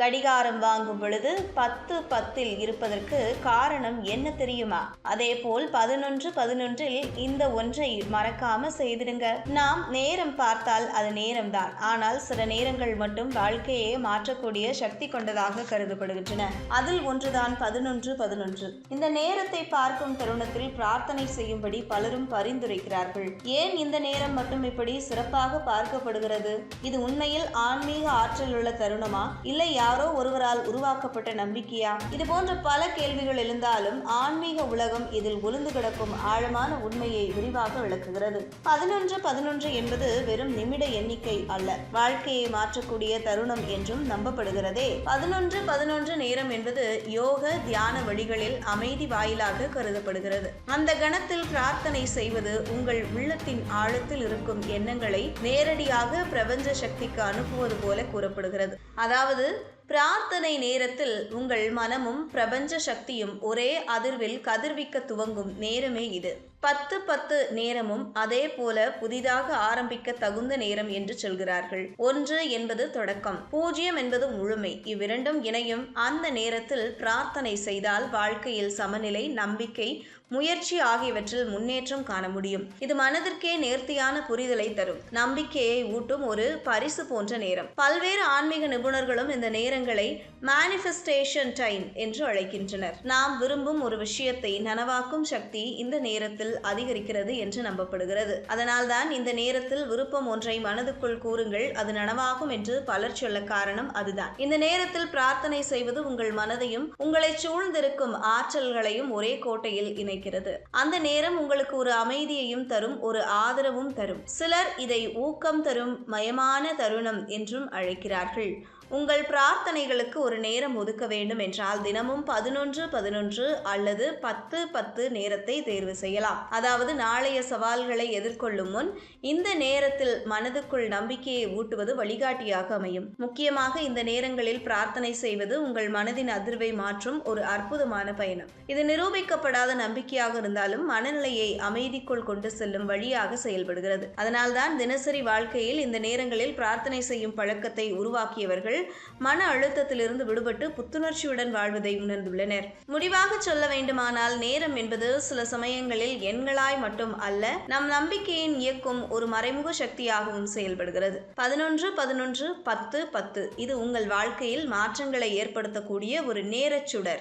கடிகாரம் வாங்கும் பொழுது பத்து பத்தில் இருப்பதற்கு காரணம் என்ன தெரியுமா? அதே போல் பதினொன்று பதினொன்றில் இந்த ஒன்றை மறக்காம செய்திடுங்க. நாம் நேரம் பார்த்தால் அது நேரம்தான். ஆனால் சில நேரங்கள் மட்டும் வாழ்க்கையை மாற்றக்கூடிய சக்தி கொண்டதாக கருதப்படுகின்றன. அதில் ஒன்றுதான் பதினொன்று பதினொன்று. இந்த நேரத்தை பார்க்கும் தருணத்தில் பிரார்த்தனை செய்யும்படி பலரும் பரிந்துரைக்கிறார்கள். ஏன் இந்த நேரம் மட்டும் இப்படி சிறப்பாக பார்க்கப்படுகிறது? இது உண்மையில் ஆன்மீக ஆற்றல் உள்ள தருணமா? இல்லையா யாரோ ஒருவரால் உருவாக்கப்பட்ட நம்பிக்கையா? இது போன்ற பல கேள்விகள் எழுந்தாலும் ஆன்மீக உலகம் இதில் ஒளிந்து கிடக்கும் ஆழமான உண்மையை விரிவாக விளக்குகிறது. பதினொன்று பதினொன்று என்பது வெறும் நிமிட எண்ணிக்கை அல்ல. வாழ்க்கையை மாற்றக்கூடிய தருணம் என்றும் நம்பப்படுகிறதே. பதினொன்று பதினொன்று நேரம் என்பது யோக தியான வழிகளில் அமைதி வாயிலாக கருதப்படுகிறது. அந்த கணத்தில் பிரார்த்தனை செய்வது உங்கள் உள்ளத்தின் ஆழத்தில் இருக்கும் எண்ணங்களை நேரடியாக பிரபஞ்ச சக்திக்கு அனுப்புவது போல கூறப்படுகிறது. அதாவது பிரார்த்தனை நேரத்தில் உங்கள் மனமும் பிரபஞ்ச சக்தியும் ஒரே அதிர்வில் கதிர்விக்க துவங்கும் நேரமே இது. பத்து பத்து நேரமும் அதே போல புதிதாக ஆரம்பிக்க தகுந்த நேரம் என்று சொல்கிறார்கள். ஒன்று என்பது தொடக்கம். பூஜ்ஜியம் என்பது முழுமை. இவ்விரண்டும் இணையும். அந்த நேரத்தில் பிரார்த்தனை செய்தால் வாழ்க்கையில் சமநிலை நம்பிக்கை முயற்சி ஆகியவற்றில் முன்னேற்றம் காண முடியும். இது மனதிற்கே நேர்த்தியான புரிதலை தரும். நம்பிக்கையை ஊட்டும் ஒரு பரிசு போன்ற நேரம். பல்வேறு ஆன்மீக நிபுணர்களும் இந்த நேரங்களை மேனிஃபெஸ்டேஷன் டைம் என்று அழைக்கின்றனர். நாம் விரும்பும் ஒரு விஷயத்தை நனவாக்கும் சக்தி இந்த நேரத்தில் அதிகரிக்கிறது என்று நம்பப்படுகிறது. அதனால்தான் இந்த நேரத்தில் விருப்பம் ஒன்றை மனதுக்குள் கூறுங்கள் அது நனவாகும் என்று பலர் சொல்ல காரணம் அதுதான். இந்த நேரத்தில் பிரார்த்தனை செய்வது உங்கள் மனதையும் உங்களை சூழ்ந்திருக்கும் ஆற்றல்களையும் ஒரே கோட்டையில் இணைக்கிறது. அந்த நேரம் உங்களுக்கு ஒரு அமைதியையும் தரும் ஒரு ஆதரவும் தரும். சிலர் இதை ஊக்கம் தரும் மயமான தருணம் என்றும் அழைக்கிறார்கள். உங்கள் பிரார்த்தனைகளுக்கு ஒரு நேரம் ஒதுக்க வேண்டும் என்றால் தினமும் பதினொன்று பதினொன்று அல்லது பத்து பத்து நேரத்தை தேர்வு செய்யலாம். அதாவது நாளைய சவால்களை எதிர்கொள்ளும் முன் இந்த நேரத்தில் மனதுக்குள் நம்பிக்கையை ஊட்டுவது வழிகாட்டியாக அமையும். முக்கியமாக இந்த நேரங்களில் பிரார்த்தனை செய்வது உங்கள் மனதின் அதிர்வை மாற்றும் ஒரு அற்புதமான பயணம். இது நிரூபிக்கப்படாத நம்பிக்கையாக இருந்தாலும் மனநிலையை அமைதிக்குள் கொண்டு செல்லும் வழியாக செயல்படுகிறது. அதனால்தான் தினசரி வாழ்க்கையில் இந்த நேரங்களில் பிரார்த்தனை செய்யும் பழக்கத்தை உருவாக்கியவர்கள் மன அழுத்தத்திலிருந்து விடுபட்டு புத்துணர்ச்சியுடன் வாழ்வதை உணர்ந்துள்ளனர். முடிவாக சொல்ல வேண்டுமானால் நேரம் என்பது சில சமயங்களில் எண்களாய் மட்டும் அல்ல நம் நம்பிக்கையின் இயக்கும் ஒரு மறைமுக சக்தியாகவும் செயல்படுகிறது. பதினொன்று பதினொன்று பத்து பத்து. இது உங்கள் வாழ்க்கையில் மாற்றங்களை ஏற்படுத்தக்கூடிய ஒரு நேரச்சுடர்